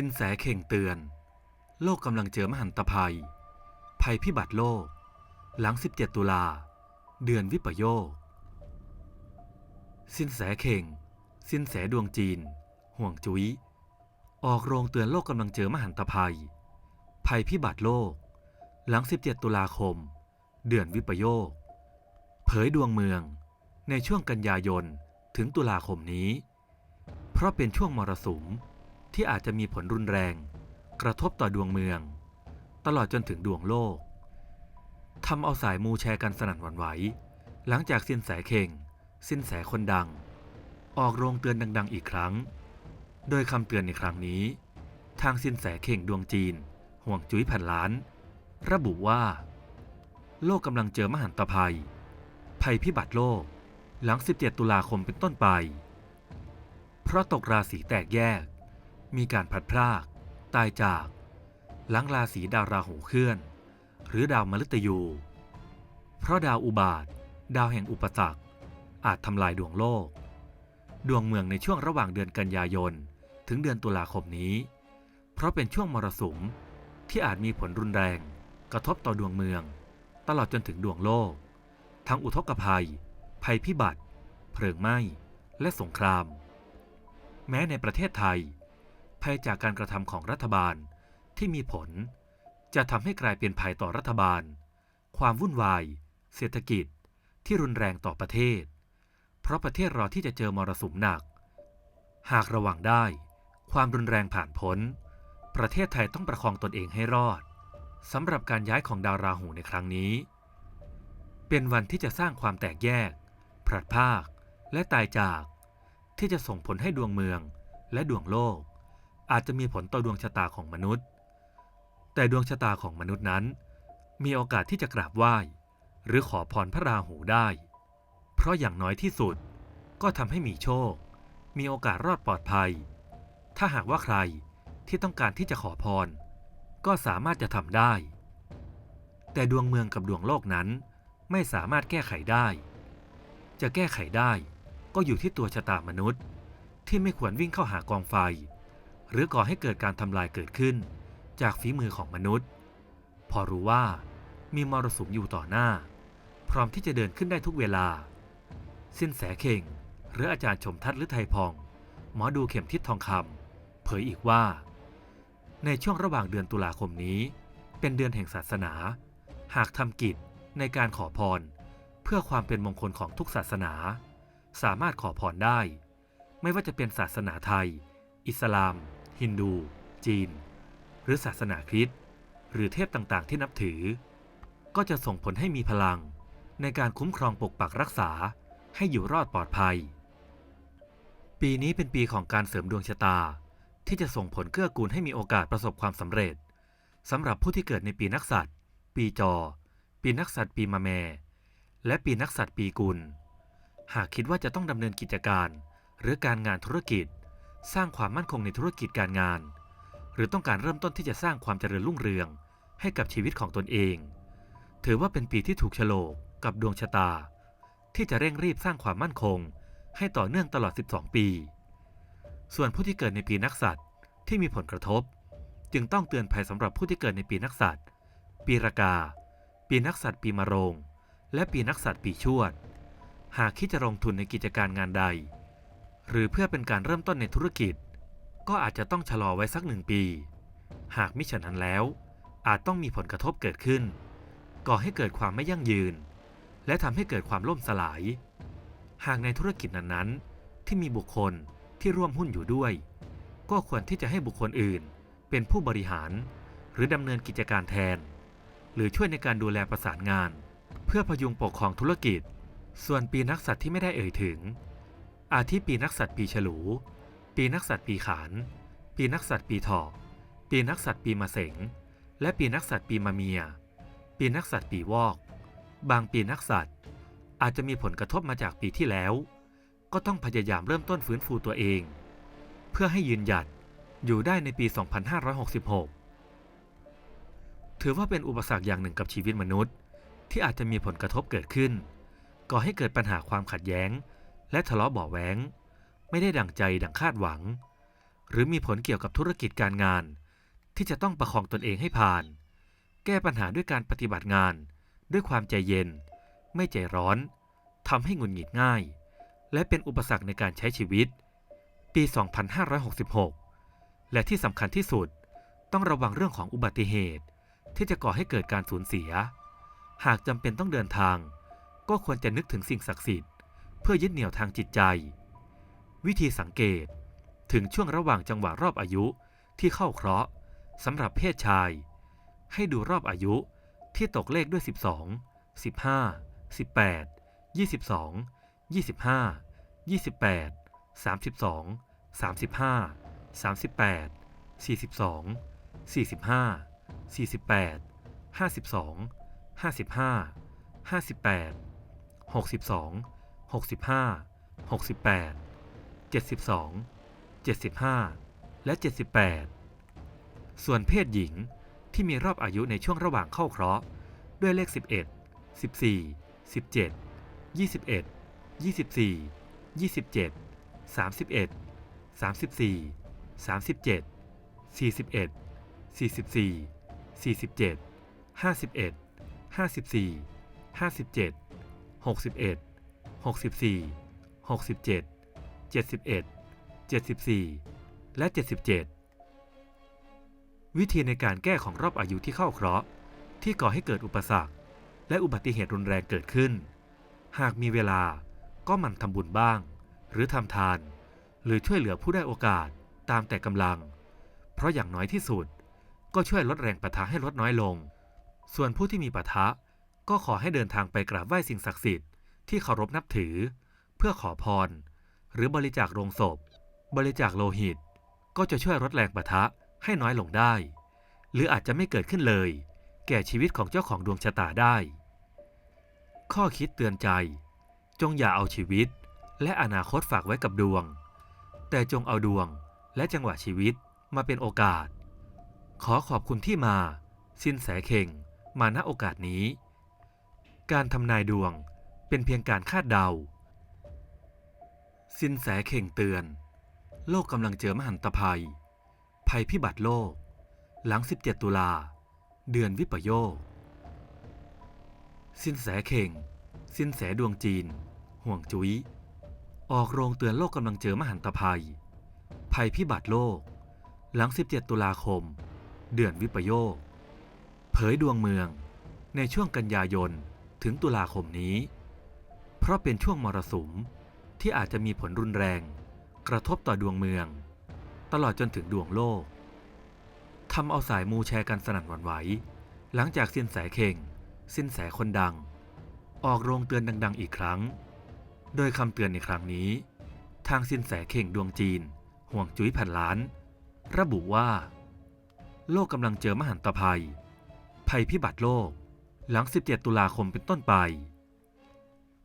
สินแสเข่งเตือน โลกกำลังเจอมหันตภัย ภัยพิบัติโลก หลัง 17 ตุลา เดือนวิปโยค สินแสเข่ง สินแสดวงจีน ห่วงจุ้ย ออกโรงเตือนโลกกำลังเจอมหันตภัย ภัยพิบัติโลก หลัง 17 ตุลาคม เดือนวิปโยค เผยดวงเมืองในช่วงกันยายนถึงตุลาคมนี้ เพราะเป็นช่วงมรสุม ที่อาจจะมีผลรุนแรง กระทบต่อดวงเมือง ตลอดจนถึงดวงโลกทำเอาสายมูแชร์กันสนั่นหวั่นไหว หลังจากสินแสเข่ง สินแสคนดัง ออกโรงเตือนดัง ๆ อีกครั้ง โดยคำเตือนในครั้งนี้ ทางสินแสเข่งดวงจีน ห่วงจุ้ยพันล้าน ระบุว่า โลกกำลังเจอมหันตภัย ภัยพิบัติโลก หลัง 17 ตุลาคมเป็นต้นไป เพราะตกราศีแตกแยก มีการพัดพราก ตายจาก หลังราศีดาวราหูเคลื่อน หรือดาวมฤตยู เพราะดาวอุบาท ดาวแห่งอุปสรรค อาจทำลายดวงโลก ดวงเมืองในช่วงระหว่างเดือนกันยายน ถึงเดือนตุลาคมนี้ เพราะเป็นช่วงมรสุมที่อาจมีผลรุนแรง กระทบต่อดวงเมือง ตลอดจนถึงดวงโลก ทั้งอุทกภัย ภัยพิบัติ เพลิงไหม้ และสงคราม แม้ในประเทศไทย ภัยจากการกระทำของรัฐบาลที่มีผล จะทำให้กลายเป็นภัยต่อรัฐบาล ความวุ่นวาย เศรษฐกิจ ที่รุนแรงต่อประเทศ เพราะประเทศรอที่จะเจอมรสุมหนัก หากระวังได้ ความรุนแรงผ่านพ้น ประเทศไทยต้องประคองตนเองให้รอดสำหรับการย้ายของดาวราหูในครั้งนี้ เป็นวันที่จะสร้างความแตกแยกพลัดพากและตายจาก ที่จะส่งผลให้ดวงเมืองและดวงโลก อาจจะมีผลต่อดวงชะตาของมนุษย์ แต่ดวงชะตาของมนุษย์นั้น มีโอกาสที่จะกราบไหว้ หรือขอพรพระราหูได้ เพราะอย่างน้อยที่สุดก็ทำให้มีโชค มีโอกาสรอดปลอดภัย ถ้าหากว่าใครที่ต้องการที่จะขอพร ก็สามารถจะทำได้ แต่ดวงเมืองกับดวงโลกนั้นไม่สามารถแก้ไขได้ จะแก้ไขได้ก็อยู่ที่ตัวชะตามนุษย์ ที่ไม่ควรวิ่งเข้าหากองไฟ หรือก่อให้เกิดการทำลายเกิดขึ้น จากฝีมือของมนุษย์ พอรู้ว่ามีมรสุมอยู่ต่อหน้า พร้อมที่จะเดินขึ้นได้ทุกเวลา สิ้นแสเข่ง หรืออาจารย์ชมทัศน์หรือไทยพอง หมอดูเข็มทิศทองคำเผยอีกว่า ในช่วงระหว่างเดือนตุลาคมนี้ เป็นเดือนแห่งศาสนา หากทำกิจในการขอพร เพื่อความเป็นมงคลของทุกศาสนา สามารถขอพรได้ ไม่ว่าจะเป็นศาสนาไทย อิสลาม ฮินดู จีน หรือศาสนาคริสต์หรือเทพต่างๆ ที่นับถือ ก็จะส่งผลให้มีพลังในการคุ้มครองปกปักรักษาให้อยู่รอดปลอดภัย ปีนี้เป็นปีของการเสริมดวงชะตา ที่จะส่งผลเกื้อกูลให้มีโอกาสประสบความสำเร็จสำหรับผู้ที่เกิดในปีนักษัตริย์ ปีจอ ปีนักษัตริย์ปีมะแม และปีนักษัตริย์ปีกุล หากคิดว่าจะต้องดำเนินกิจการ หรือการงานธุรกิจ สร้างความมั่นคงในธุรกิจการงาน หรือต้องการเริ่มต้นที่จะสร้างความเจริญรุ่งเรือง ให้กับชีวิตของตนเอง ถือว่าเป็นปีที่ถูกโฉลกกับดวงชะตา ที่จะเร่งรีบสร้างความมั่นคง ให้ต่อเนื่องตลอด 12 ปี ส่วนผู้ที่เกิดในปีนักษัตริย์ที่มีผลกระทบ จึงต้องเตือนภัยสำหรับผู้ที่เกิดในปีนักษัตริย์ปีรากา ปีนักษัตริย์ปีมะโรง และปีนักษัตริย์ปีชวด หากคิดจะลงทุนในกิจการงานใด หรือเพื่อเป็นการเริ่มต้นในธุรกิจ ก็อาจจะต้องชะลอไว้สักหนึ่งปี หากมิฉะนั้นแล้ว อาจต้องมีผลกระทบเกิดขึ้น ก่อให้เกิดความไม่ยั่งยืน และทำให้เกิดความล่มสลาย หากในธุรกิจนั้นๆ ที่มีบุคคลที่ร่วมหุ้นอยู่ด้วย ก็ควรที่จะให้บุคคลอื่น เป็นผู้บริหาร หรือดำเนินกิจการแทน หรือช่วยในการดูแลประสานงาน เพื่อพยุงปกครองธุรกิจ ส่วนปีนักสัตว์ที่ไม่ได้เอ่ยถึง อาทิปีนักสัตว์ปีฉลู ปีนักสัตว์ปีขาน ปีนักสัตว์ปีถอกปีนักสัตว์ปีมะเสง และปีนักสัตว์ปีมะเมีย ปีนักสัตว์ปีวอก บางปีนักสัตว์อาจจะมีผลกระทบมาจากปีที่แล้ว ก็ต้องพยายามเริ่มต้นฟื้นฟูตัวเอง เพื่อให้ยืนหยัดอยู่ได้ในปี 2566 ถือว่าเป็นอุปสรรคอย่างหนึ่งกับชีวิตมนุษย์ ที่อาจจะมีผลกระทบเกิดขึ้น ก่อให้เกิดปัญหาความขัดแย้ง และทะเลาะเบาะแว้งไม่ได้ดั่งใจดั่งคาดหวัง หรือมีผลเกี่ยวกับธุรกิจการงาน ที่จะต้องประคองตนเองให้ผ่าน แก้ปัญหาด้วยการปฏิบัติงาน ด้วยความใจเย็น ไม่ใจร้อนทำให้หงุดหงิดง่าย และเป็นอุปสรรคในการใช้ชีวิต ปี 2566 และที่สำคัญที่สุด ต้องระวังเรื่องของอุบัติเหตุ ที่จะก่อให้เกิดการสูญเสีย หากจำเป็นต้องเดินทาง ก็ควรจะนึกถึงสิ่งศักดิ์สิทธิ์ พื่อยึดเหนี่ยวทางจิตใจ วิธีสังเกตถึงช่วงระหว่างจังหวะรอบอายุที่เข้าเคราะห์สำหรับเพศชาย ให้ดูรอบอายุที่ตกเลขด้วย 12 15 18 22 25 28 32 35 38 42 45 48 52 55 58 62 65 68 72 75 และ 78 ส่วนเพศหญิงที่มีรอบอายุในช่วงระหว่างเข้าเคราะห์ด้วยเลข 11 14 17 21 24 27 31 34 37 41 44 47 51 54 57 61 64 67 71 74 และ 77 วิธีในการแก้ของรอบอายุที่เข้าเคราะห์ที่ก่อให้เกิดอุปสรรค และอุบัติเหตุรุนแรงเกิดขึ้น หากมีเวลาก็หมั่นทำบุญบ้าง หรือทำทาน หรือช่วยเหลือผู้ได้โอกาสตามแต่กำลัง เพราะอย่างน้อยที่สุด ก็ช่วยลดแรงปะทะให้ลดน้อยลง ส่วนผู้ที่มีปะทะก็ขอให้เดินทางไปกราบไหว้สิ่งศักดิ์สิทธิ์ ที่เคารพนับถือ เพื่อขอพร หรือบริจาคโรงศพ บริจาคโลหิต ก็จะช่วยลดแรงปะทะให้น้อยลงได้ หรืออาจจะไม่เกิดขึ้นเลย แก่ชีวิตของเจ้าของดวงชะตาได้ ข้อคิดเตือนใจ จงอย่าเอาชีวิต และอนาคตฝากไว้กับดวง แต่จงเอาดวงและจังหวะชีวิตมาเป็นโอกาส ขอขอบคุณที่มา สินแสเข่ง มาณโอกาสนี้ การทำนายดวง เป็นเพียงการคาดเดา สินแสเข่งเตือน โลกกำลังเจอมหันตภัย ภัยพิบัติโลก หลัง 17 ตุลา เดือนวิปโยค สินแสเข่ง สินแสดวงจีน ห่วงจุ้ยออกโรงเตือนโลกกำลังเจอมหันตภัย ภัยพิบัติโลก หลัง 17 ตุลาคม เดือนวิปโยค เผยดวงเมืองในช่วงกันยายนถึงตุลาคมนี้ เพราะเป็นช่วงมรสุมที่อาจจะมีผลรุนแรง กระทบต่อดวงเมือง ตลอดจนถึงดวงโลกทำเอาสายมูแชร์กันสนั่นหวั่นไหว หลังจากสินแสเข่ง สินแสคนดัง ออกโรงเตือนดัง ๆ อีกครั้ง โดยคำเตือนในครั้งนี้ ทางสินแสเข่งดวงจีน ห่วงจุ้ยพันล้าน ระบุว่า โลกกำลังเจอมหันตภัย ภัยพิบัติโลก หลัง 17 ตุลาคมเป็นต้นไป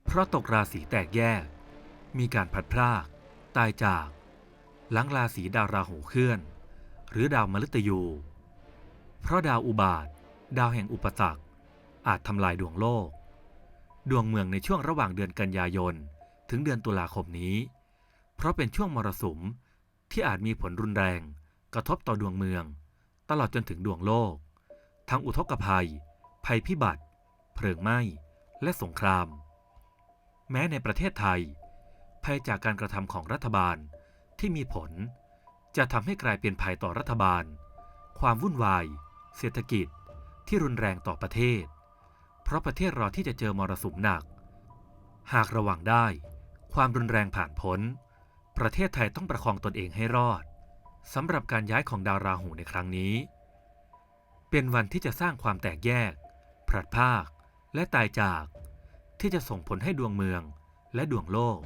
เพราะตกราศีแตกแยก มีการพัดพราก ตายจาก หลังราศีดาวราหูเคลื่อน หรือดาวมฤตยู เพราะดาวอุบาท ดาวแห่งอุปสรรค อาจทำลายดวงโลก ดวงเมืองในช่วงระหว่างเดือนกันยายน ถึงเดือนตุลาคมนี้ เพราะเป็นช่วงมรสุมที่อาจมีผลรุนแรง กระทบต่อดวงเมือง ตลอดจนถึงดวงโลก ทั้งอุทกภัย ภัยพิบัติ เพลิงไหม้ และสงคราม แม้ในประเทศไทย ภัยจากการกระทำของรัฐบาลที่มีผล จะทำให้กลายเป็นภัยต่อรัฐบาล ความวุ่นวาย เศรษฐกิจที่รุนแรงต่อประเทศ เพราะประเทศรอที่จะเจอมรสุมหนัก หากระวังได้ ความรุนแรงผ่านพ้น ประเทศไทยต้องประคองตนเองให้รอดสำหรับการย้ายของดาวราหูในครั้งนี้ เป็นวันที่จะสร้างความแตกแยกพลัดพากและตายจาก ที่จะส่งผลให้ดวงเมืองและดวงโลก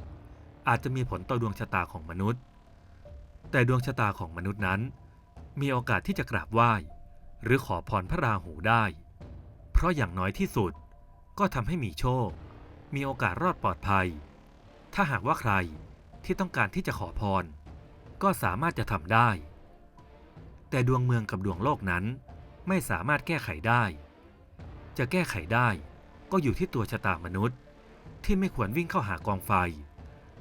อาจจะมีผลต่อดวงชะตาของมนุษย์ แต่ดวงชะตาของมนุษย์นั้น มีโอกาสที่จะกราบไหว้ หรือขอพรพระราหูได้ เพราะอย่างน้อยที่สุดก็ทำให้มีโชค มีโอกาสรอดปลอดภัย ถ้าหากว่าใครที่ต้องการที่จะขอพร ก็สามารถจะทำได้ แต่ดวงเมืองกับดวงโลกนั้นไม่สามารถแก้ไขได้ จะแก้ไขได้ ก็อยู่ที่ตัวชะตามนุษย์ ที่ไม่ควรวิ่งเข้าหากองไฟ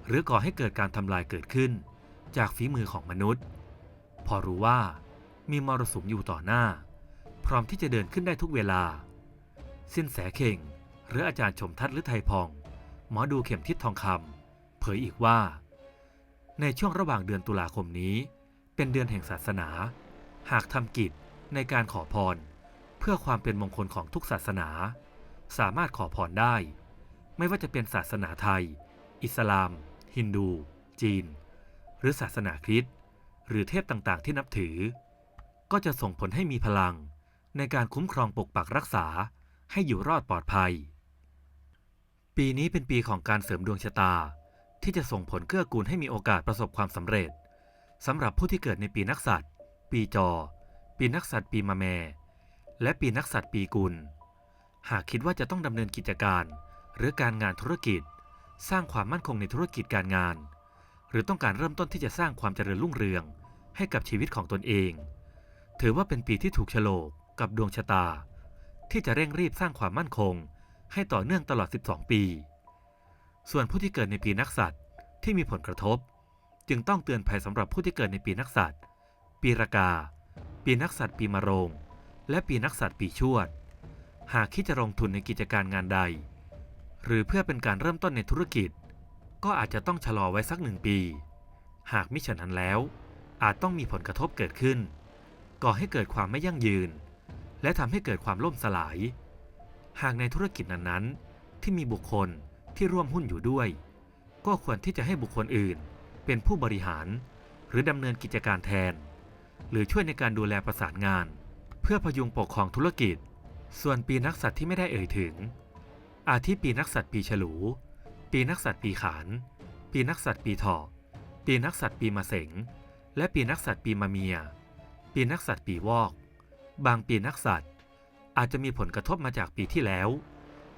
หรือก่อให้เกิดการทำลายเกิดขึ้น จากฝีมือของมนุษย์ พอรู้ว่ามีมรสุมอยู่ต่อหน้า พร้อมที่จะเดินขึ้นได้ทุกเวลา สินแสเข่ง หรืออาจารย์ชมทัศน์หรือไทยพอง หมอดูเข็มทิศทองคำเผยอีกว่า ในช่วงระหว่างเดือนตุลาคมนี้ เป็นเดือนแห่งศาสนา หากทำกิจในการขอพร เพื่อความเป็นมงคลของทุกศาสนา สามารถขอพรได้ ไม่ว่าจะเป็นศาสนาไทย อิสลาม ฮินดู จีน หรือศาสนาคริสต์หรือเทพต่างๆ ที่นับถือ ก็จะส่งผลให้มีพลังในการคุ้มครองปกปักรักษาให้อยู่รอดปลอดภัย ปีนี้เป็นปีของการเสริมดวงชะตา ที่จะส่งผลเกื้อกูลให้มีโอกาสประสบความสำเร็จสำหรับผู้ที่เกิดในปีนักษัตริย์ ปีจอ ปีนักษัตริย์ปีมะแม และปีนักษัตริย์ปีกุล หากคิดว่าจะต้องดำเนินกิจการ หรือการงานธุรกิจ สร้างความมั่นคงในธุรกิจการงาน หรือต้องการเริ่มต้นที่จะสร้างความเจริญรุ่งเรือง ให้กับชีวิตของตนเอง ถือว่าเป็นปีที่ถูกโฉลกกับดวงชะตา ที่จะเร่งรีบสร้างความมั่นคง ให้ต่อเนื่องตลอด 12 ปี ส่วนผู้ที่เกิดในปีนักษัตริย์ที่มีผลกระทบ จึงต้องเตือนภัยสำหรับผู้ที่เกิดในปีนักษัตริย์ปีรากา ปีนักษัตริย์ปีมะโรง และปีนักษัตริย์ปีชวด หากคิดจะลงทุนในกิจการงานใด หรือเพื่อเป็นการเริ่มต้นในธุรกิจ ก็อาจจะต้องชะลอไว้สักหนึ่งปี หากมิฉะนั้นแล้ว อาจต้องมีผลกระทบเกิดขึ้น ก่อให้เกิดความไม่ยั่งยืน และทำให้เกิดความล่มสลาย หากในธุรกิจนั้นๆ ที่มีบุคคลที่ร่วมหุ้นอยู่ด้วย ก็ควรที่จะให้บุคคลอื่น เป็นผู้บริหาร หรือดำเนินกิจการแทน หรือช่วยในการดูแลประสานงาน เพื่อพยุงปกครองธุรกิจ ส่วนปีนักษัตริย์ที่ไม่ได้เอ่ยถึง อาทิปีนักษัตริย์ปีฉลู ปีนักษัตริย์ปีขาน ปีนักษัตริย์ปีถอปีนักษัตริย์ปีมะเสง และปีนักษัตริย์ปีมะเมีย ปีนักษัตริย์ปีวอก บางปีนักษัตริย์อาจจะมีผลกระทบมาจากปีที่แล้ว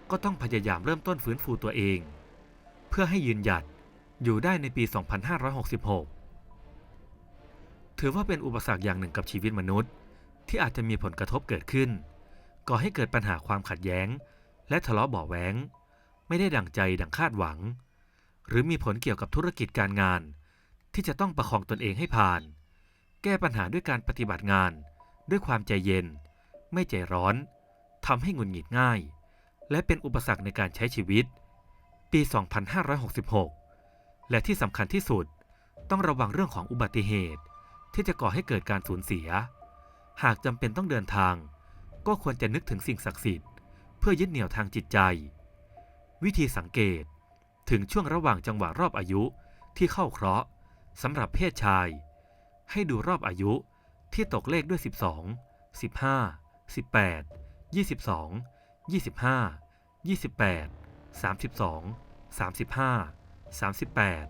ก็ต้องพยายามเริ่มต้นฟื้นฟูตัวเอง เพื่อให้ยืนหยัดอยู่ได้ในปี 2566 ถือว่าเป็นอุปสรรคอย่างหนึ่งกับชีวิตมนุษย์ ที่อาจจะมีผลกระทบเกิดขึ้น ก่อให้เกิดปัญหาความขัดแย้ง และทะเลาะเบาะแว้งไม่ได้ดั่งใจดั่งคาดหวัง หรือมีผลเกี่ยวกับธุรกิจการงาน ที่จะต้องประคองตนเองให้ผ่าน แก้ปัญหาด้วยการปฏิบัติงาน ด้วยความใจเย็น ไม่ใจร้อนทำให้หงุดหงิดง่าย และเป็นอุปสรรคในการใช้ชีวิต ปี 2566 และที่สำคัญที่สุด ต้องระวังเรื่องของอุบัติเหตุ ที่จะก่อให้เกิดการสูญเสีย หากจำเป็นต้องเดินทาง ก็ควรจะนึกถึงสิ่งศักดิ์สิทธิ์เพื่อยึดเหนี่ยวทางจิตใจ วิธีสังเกตถึงช่วงระหว่างจังหวะรอบอายุที่เข้าเคราะห์สำหรับเพศชาย ให้ดูรอบอายุที่ตกเลขด้วย 12 15 18 22 25 28 32 35 38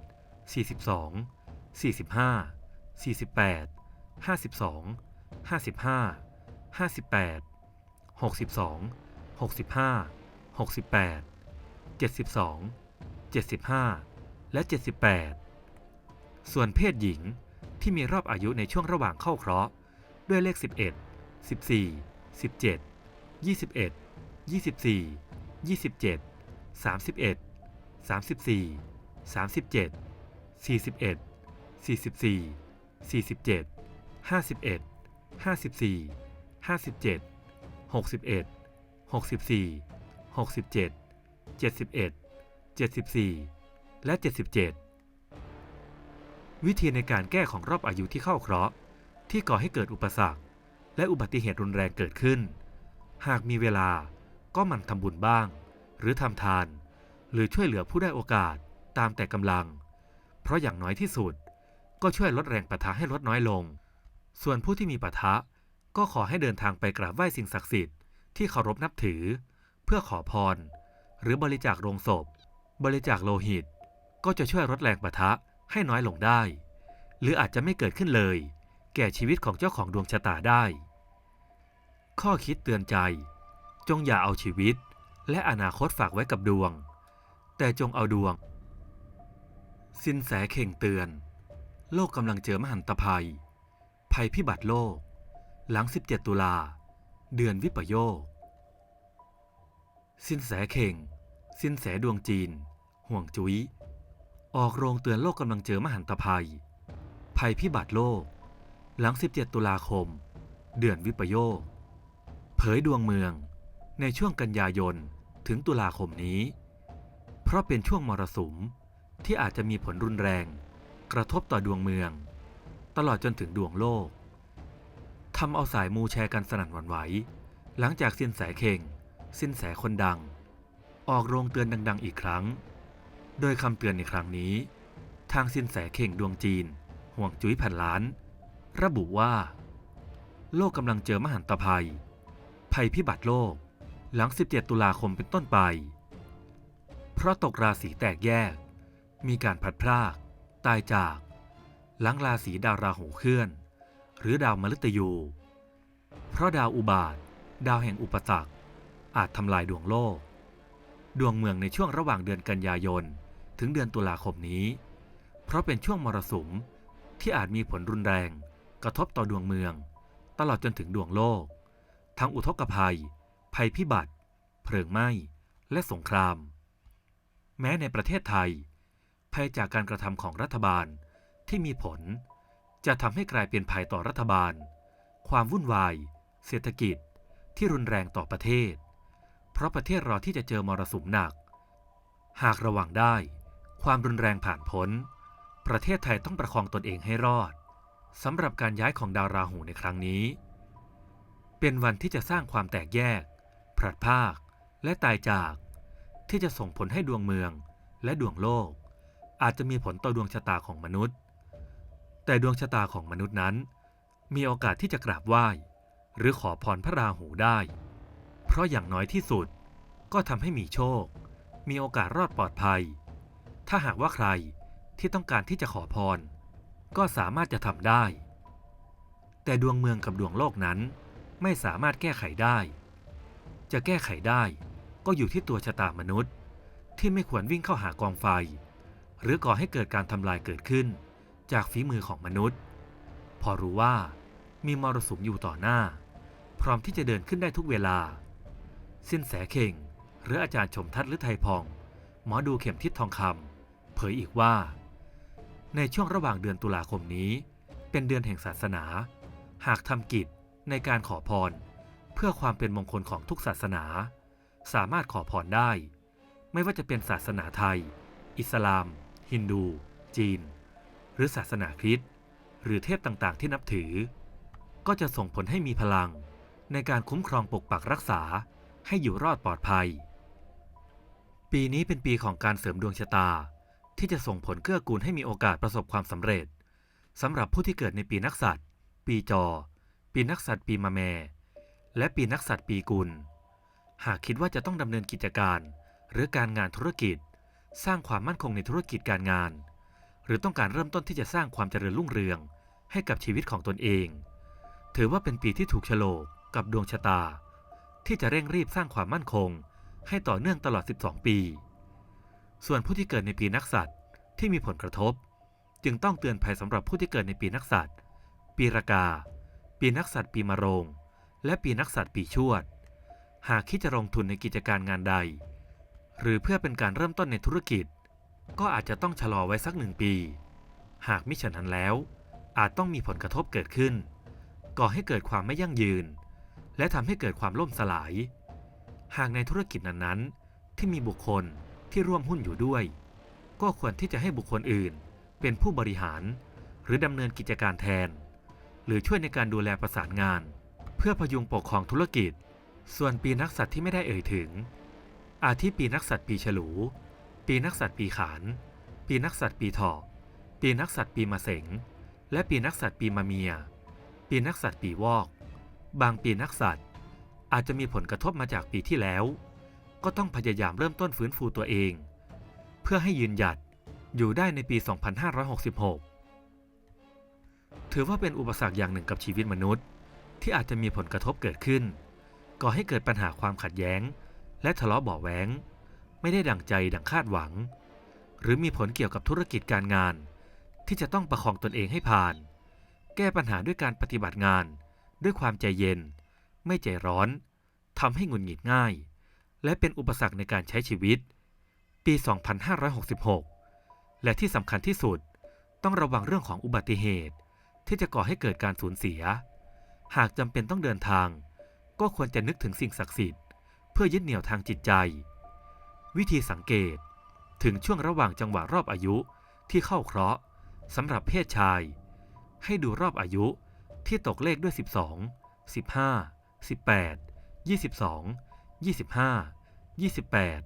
42 45 48 52 55 58 62 65 68 72 75 และ 78 ส่วนเพศหญิงที่มีรอบอายุในช่วงระหว่างเข้าเคราะห์ด้วยเลข 11 14 17 21 24 27 31 34 37 41 44 47 51 54 57 61 64 67 71 74 และ 77 วิธีในการแก้ของรอบอายุที่เข้าเคราะห์ ที่ก่อให้เกิดอุปสรรค และอุบัติเหตุรุนแรงเกิดขึ้น หากมีเวลาก็หมั่นทำบุญบ้าง หรือทำทาน หรือช่วยเหลือผู้ได้โอกาสตามแต่กำลัง เพราะอย่างน้อยที่สุด ก็ช่วยลดแรงปะทะให้ลดน้อยลง ส่วนผู้ที่มีปะทะ ก็ขอให้เดินทางไปกราบไหว้สิ่งศักดิ์สิทธิ์ที่เคารพนับถือ เพื่อขอพร หรือบริจาคโรงศพ บริจาคโลหิต ก็จะช่วยลดแรงปะทะให้น้อยลงได้ หรืออาจจะไม่เกิดขึ้นเลย แก่ชีวิตของเจ้าของดวงชะตาได้ ข้อคิดเตือนใจ จงอย่าเอาชีวิต และอนาคตฝากไว้กับดวง แต่จงเอาดวง สินแสเข่งเตือน โลกกำลังเจอมหันตภัย ภัยพิบัติโลก หลัง 17 ตุลา เดือนวิปโยค สินแสเข่ง สินแสดวงจีน ห่วงจุย้ย ออกโรงเตือนโลกกำลังเจอมหันตภัย ภัยพิบัติโลก หลัง 17 ตุลาคม เดือนวิปโยค เผยดวงเมืองในช่วงกันยายนถึงตุลาคมนี้ เพราะเป็นช่วงมรสุมที่อาจจะมีผลรุนแรง กระทบต่อดวงเมือง ตลอดจนถึงดวงโลก ทำเอาสายมูแชร์กันสนั่นหวั่นไหว หลังจากสินแสเข่ง สินแสคนดัง ออกโรงเตือนดัง ๆ อีกครั้ง โดยคำเตือนในครั้งนี้ ทางสินแสเข่งดวงจีน ห่วงจุ้ยพันล้าน ระบุว่า โลกกำลังเจอมหันตภัย ภัยพิบัติโลก หลัง 17 ตุลาคมเป็นต้นไป เพราะตกราศีแตกแยก มีการพัดพราก ตายจาก หลังราศีดาวราหูเคลื่อน หรือดาวมฤตยู เพราะดาวอุบาท ดาวแห่งอุปสรรค อาจทำลายดวงโลก ดวงเมืองในช่วงระหว่างเดือนกันยายน ถึงเดือนตุลาคมนี้ เพราะเป็นช่วงมรสุมที่อาจมีผลรุนแรง กระทบต่อดวงเมือง ตลอดจนถึงดวงโลก ทั้งอุทกภัย ภัยพิบัติ เพลิงไหม้ และสงคราม แม้ในประเทศไทย ภัยจากการกระทำของรัฐบาลที่มีผล จะทำให้กลายเป็นภัยต่อรัฐบาล ความวุ่นวาย เศรษฐกิจ ที่รุนแรงต่อประเทศ เพราะประเทศเรอที่จะเจอมรสุมหนัก หากระวังได้ ความรุนแรงผ่านพ้น ประเทศไทยต้องประคองตนเองให้รอดสำหรับการย้ายของดาวราหูในครั้งนี้ เป็นวันที่จะสร้างความแตกแยกพลัดพากและตายจาก ที่จะส่งผลให้ดวงเมืองและดวงโลก อาจจะมีผลต่อดวงชะตาของมนุษย์ แต่ดวงชะตาของมนุษย์นั้น มีโอกาสที่จะกราบไหว้ หรือขอพรพระราหูได้ เพราะอย่างน้อยที่สุดก็ทำให้มีโชค มีโอกาสรอดปลอดภัย ถ้าหากว่าใครที่ต้องการที่จะขอพร ก็สามารถจะทำได้ แต่ดวงเมืองกับดวงโลกนั้นไม่สามารถแก้ไขได้ จะแก้ไขได้ก็อยู่ที่ตัวชะตามนุษย์ ที่ไม่ควรวิ่งเข้าหากองไฟ หรือก่อให้เกิดการทำลายเกิดขึ้น จากฝีมือของมนุษย์ พอรู้ว่ามีมรสุมอยู่ต่อหน้า พร้อมที่จะเดินขึ้นได้ทุกเวลา สิ้นแสเข่ง หรืออาจารย์ชมทัศน์หรือไทยพอง หมอดูเข็มทิศทองคำเผยอีกว่า ในช่วงระหว่างเดือนตุลาคมนี้ เป็นเดือนแห่งศาสนา หากทำกิจในการขอพร เพื่อความเป็นมงคลของทุกศาสนา สามารถขอพรได้ ไม่ว่าจะเป็นศาสนาไทย อิสลาม ฮินดู จีน หรือศาสนาคริสต์หรือเทพต่างๆ ที่นับถือ ก็จะส่งผลให้มีพลังในการคุ้มครองปกปักรักษาให้อยู่รอดปลอดภัย ปีนี้เป็นปีของการเสริมดวงชะตา ที่จะส่งผลเกื้อกูลให้มีโอกาสประสบความสำเร็จสำหรับผู้ที่เกิดในปีนักษัตริย์ ปีจอ ปีนักษัตริย์ปีมะแม และปีนักษัตริย์ปีกุล หากคิดว่าจะต้องดำเนินกิจการ หรือการงานธุรกิจ สร้างความมั่นคงในธุรกิจการงาน หรือต้องการเริ่มต้นที่จะสร้างความเจริญรุ่งเรือง ให้กับชีวิตของตนเอง ถือว่าเป็นปีที่ถูกโฉลกกับดวงชะตา ที่จะเร่งรีบสร้างความมั่นคง ให้ต่อเนื่องตลอด 12 ปี ส่วนผู้ที่เกิดในปีนักษัตริย์ที่มีผลกระทบ จึงต้องเตือนภัยสำหรับผู้ที่เกิดในปีนักษัตริย์ปีรากา ปีนักษัตริย์ปีมะโรง และปีนักษัตริย์ปีชวด หากคิดจะลงทุนในกิจการงานใด หรือเพื่อเป็นการเริ่มต้นในธุรกิจ ก็อาจจะต้องชะลอไว้สักหนึ่งปี หากมิฉะนั้นแล้ว อาจต้องมีผลกระทบเกิดขึ้น ก่อให้เกิดความไม่ยั่งยืน และทำให้เกิดความล่มสลาย หากในธุรกิจนั้นๆ ที่มีบุคคลที่ร่วมหุ้นอยู่ด้วย ก็ควรที่จะให้บุคคลอื่น เป็นผู้บริหาร หรือดำเนินกิจการแทน หรือช่วยในการดูแลประสานงาน เพื่อพยุงปกครองธุรกิจ ส่วนปีนักสัตว์ที่ไม่ได้เอ่ยถึง อาทิปีนักสัตว์ปีฉลู ปีนักสัตว์ปีขาน ปีนักสัตว์ปีถาะปีนักสัตว์ปีมะเสง และปีนักสัตว์ปีมะเมีย ปีนักสัตว์ปีวอก บางปีนักสัตว์อาจจะมีผลกระทบมาจากปีที่แล้ว ก็ต้องพยายามเริ่มต้นฟื้นฟูตัวเอง เพื่อให้ยืนหยัดอยู่ได้ในปี 2566 ถือว่าเป็นอุปสรรคอย่างหนึ่งกับชีวิตมนุษย์ ที่อาจจะมีผลกระทบเกิดขึ้น ก่อให้เกิดปัญหาความขัดแย้ง และทะเลาะเบาะแว้ง ไม่ได้ดั่งใจดั่งคาดหวัง หรือมีผลเกี่ยวกับธุรกิจการงาน ที่จะต้องประคองตนเองให้ผ่าน แก้ปัญหาด้วยการปฏิบัติงาน ด้วยความใจเย็น ไม่ใจร้อนทำให้หงุดหงิดง่าย และเป็นอุปสรรคในการใช้ชีวิต ปี 2566 และที่สำคัญที่สุด ต้องระวังเรื่องของอุบัติเหตุ ที่จะก่อให้เกิดการสูญเสีย หากจำเป็นต้องเดินทาง ก็ควรจะนึกถึงสิ่งศักดิ์สิทธิ์ เพื่อยึดเหนี่ยวทางจิตใจ วิธีสังเกต ถึงช่วงระหว่างจังหวะรอบอายุที่เข้าเคราะห์สำหรับเพศชาย ให้ดูรอบอายุที่ตกเลขด้วย 12 15 18 22 25 28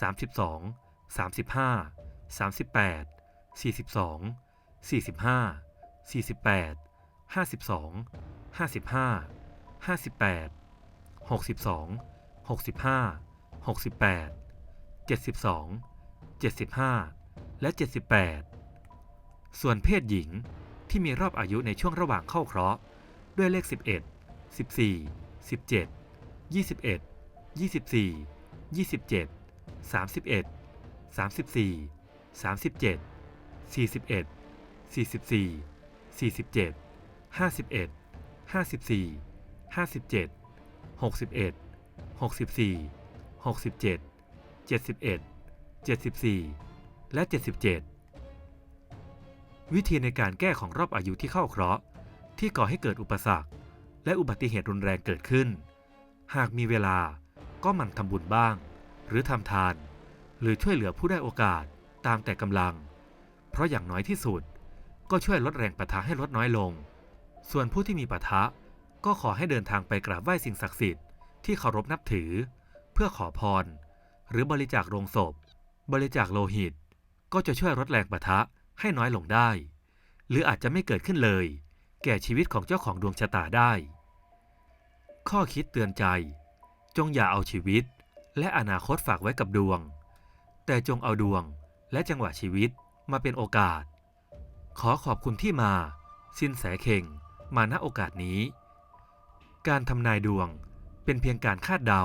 32 35 38 42 45 48 52 55 58 62 65 68 72 75 และ 78 ส่วนเพศหญิงที่มีรอบอายุในช่วงระหว่างเข้าเคราะห์ด้วยเลข 11 14 17 21 24 27 31 34 37 41 44 47 51 54 57 61 64 67 71 74 และ 77 วิธีในการแก้ของรอบอายุที่เข้าเคราะห์ที่ก่อให้เกิดอุปสรรค และอุบัติเหตุรุนแรงเกิดขึ้น หากมีเวลาก็หมั่นทำบุญบ้าง หรือทำทาน หรือช่วยเหลือผู้ได้โอกาสตามแต่กำลัง เพราะอย่างน้อยที่สุด ก็ช่วยลดแรงปะทะให้ลดน้อยลง ส่วนผู้ที่มีปะทะก็ขอให้เดินทางไปกราบไหว้สิ่งศักดิ์สิทธิ์ที่เคารพนับถือ เพื่อขอพร หรือบริจาคโลงศพ บริจาคโลหิต ก็จะช่วยลดแรงปะทะให้น้อยลงได้ หรืออาจจะไม่เกิดขึ้นเลย แก่ชีวิตของเจ้าของดวงชะตาได้ ข้อคิดเตือนใจ จงอย่าเอาชีวิต และอนาคตฝากไว้กับดวง แต่จงเอาดวงและจังหวะชีวิตมาเป็นโอกาส ขอขอบคุณที่มา สินแสเข่ง มาณโอกาสนี้ การทำนายดวงเป็นเพียงการคาดเดา